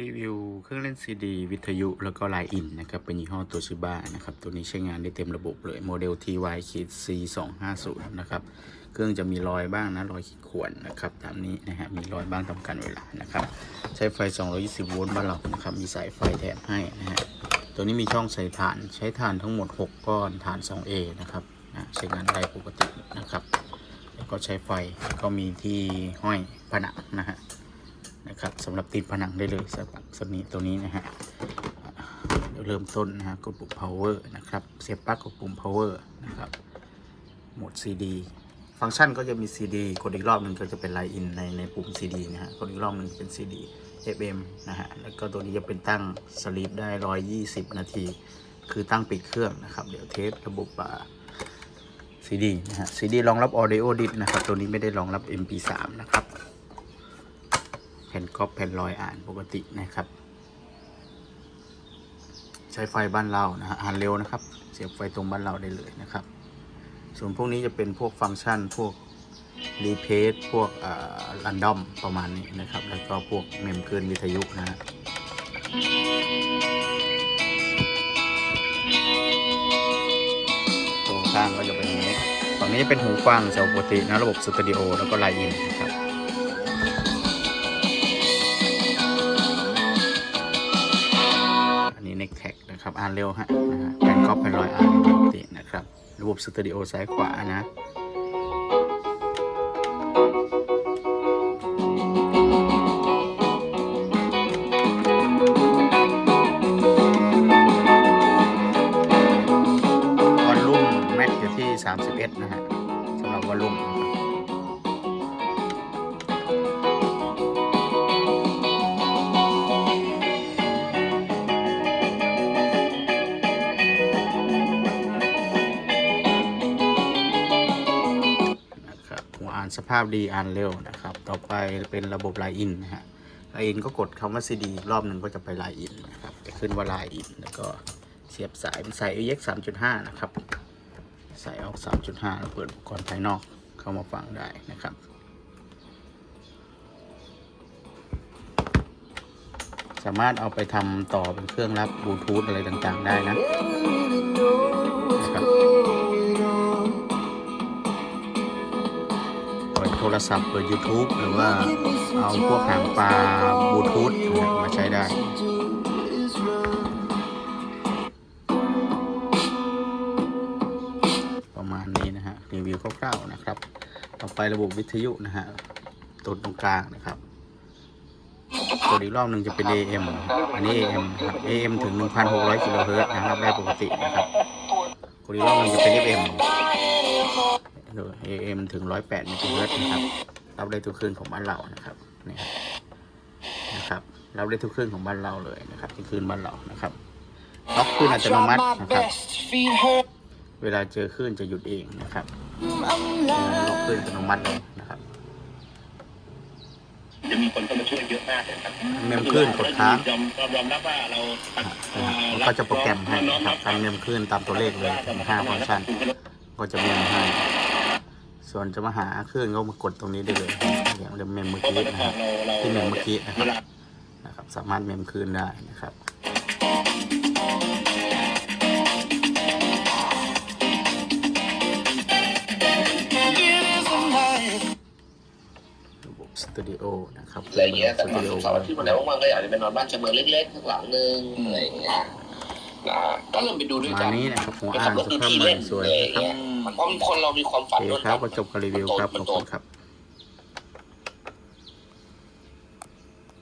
รีวิวเครื่องเล่นซีดีวิทยุแล้วก็ไลน์อินนะครับ เป็นยี่ห้อตัวชิบ้านะครับ ตัวนี้ใช้งานได้เต็มระบบเลยโมเดล TY ขีด C 2 5 0นะครับ เครื่องจะมีรอยบ้างนะ รอยขีดข่วนนะครับ ตามนี้นะฮะ มีรอยบ้างตามการเวลานะครับ ใช้ไฟ 220 โวลต์บ้านเรานะครับ มีสายไฟแถมให้นะฮะ ตัวนี้มีช่องใส่ถ่าน ใช้ถ่านทั้งหมด 6 ก้อนถ่าน 2A นะครับนะใช้งานได้ปกตินะครับ แล้วก็ใช้ไฟก็มีที่ห้อยผนังนะฮะ นะครับสำหรับติดผนังได้เลยสำหรับสนีตัวนี้นะฮะเดี๋ยวเริ่มต้นนะฮะกดปุ่ม power นะครับ เสียบปลั๊กกดปุ่ม power นะครับโหมด CD ฟังก์ชันก็จะมี CD กดอีกรอบหนึ่งก็จะเป็นไลน์อินในในปุ่ม CD นะฮะกดอีกรอบหนึ่งเป็น CD FM นะฮะแล้วก็ตัวนี้จะเป็นตั้งสลีปได้ 120 นาที คือตั้งปิดเครื่องนะครับ เดี๋ยวเทสระบบอ่า CD นะฮะ CD รองรับ audio dit นะครับ ตัวนี้ไม่ได้รองรับ MP3 นะครับ ผ่นก๊อปแผ่นรอยอ่านปกตินะครับ ใช้ไฟบ้านเรานะฮะอ่านเร็วนะครับ เสียบไฟตรงบ้านเราได้เลยนะครับ ส่วนพวกนี้จะเป็นพวกฟังก์ชันพวกรีเพสพวกรันดอมประมาณนี้นะครับ แล้วก็พวกเมมเกินวิทยุนะฮะตรงข้างก็จะเป็นนี้ฝั่งนี้จะเป็นหูฟังเสียงปกตินะระบบสตูดิโอแล้วก็ไลน์อินนะครับานเร็วฮะนะฮะแผ่ก๊อปเป็นรอยอ่านปกตินะครับ ระบบสตูดิโอซ้ายขวานะวอลลุ่มแม็กอยู่ที่ 31 นะฮะสำหรับวอลลุ่มนะครับานสภาพดีอ่านเร็วนะครับ ต่อไปเป็นระบบไลน์อินนะฮะไลน์อินก็กดคำว่า CD อีรอบหนึ่งก็จะไปไลน์อินนะครับจะขึ้นว่าไลน์อินแล้วก็เสียบสายเป็นสาย AX 3.5 นะครับ สายออก 3.5แล้วเปิดอุปกรณ์ภายนอกเข้ามาฟังได้นะครับสามารถเอาไปทำต่อเป็นเครื่องรับบลูทูธอะไรต่างๆได้นะนะครับ โทรศัพท์เปิด YouTube หรือว่าเอาพวกหางปลาบลูทูธมาใช้ได้ประมาณนี้นะฮะรีวิวคร่าวๆนะครับ ต่อไประบบวิทยุนะฮะตัวตรงกลางนะครับตัวอีกรอบหนึ่งจะเป็น AM อันนี้ AM ครับ AM ถึง 1,600กิโลเฮิรตซ์นะครับได้ปกตินะครับตัวอีกรอบหนึ่งจะเป็น FM โดย AM ถึง108เมกะเฮิรตซ์นะครับ รับได้ทุกคลื่นของบ้านเรานะครับนี่ครับนะครับ รับได้ทุกคลื่นของบ้านเราเลยนะครับที่คลื่นบ้านเรานะครับล็อกคลื่นอัตโนมัตินะครับ เวลาเจอคลื่นจะหยุดเองนะครับล็อกคลื่นอัตโนมัติเลยนะครับจะมีคนเข้ามาช่วยเยอะมากเลยครับเมมคลื่นกดค้างยอมยอมรับว่าเรามันก็จะโปรแกรมให้นะครับการเมมคลื่นตามตัวเลขเลยถึง5ฟังก์ชันก็จะเมมให้ ส่วนจะมาหาคลื่นก็มากดตรงนี้ได้เลยอย่างเมมเมื่อกี้นะฮะที่เมมเมื่อกี้นะครับนะครับ สามารถเมมคลื่นได้นะครับระบบสตูดิโอนะครับอะไรเงี้ยแต่สตอตูนดิโอเสาร์อาที่วันไหนว่างๆก็อยากจะไปนอนบ้านชะเมืองเล็กๆข้างหลังนึงอะไรอย่างเงี้ยนะก็เริ่มไปดูด้วยมากันนี้นะครับหัวไปอ่านขับรถสพื้นภาพที่ใหม่เล่นสวยอะไรอนะย่างครับ เงี้ยมันเพราะคนเรามีความโอฝันเคด้วยครับก็จบการรีวิวครับขอบคุณครับ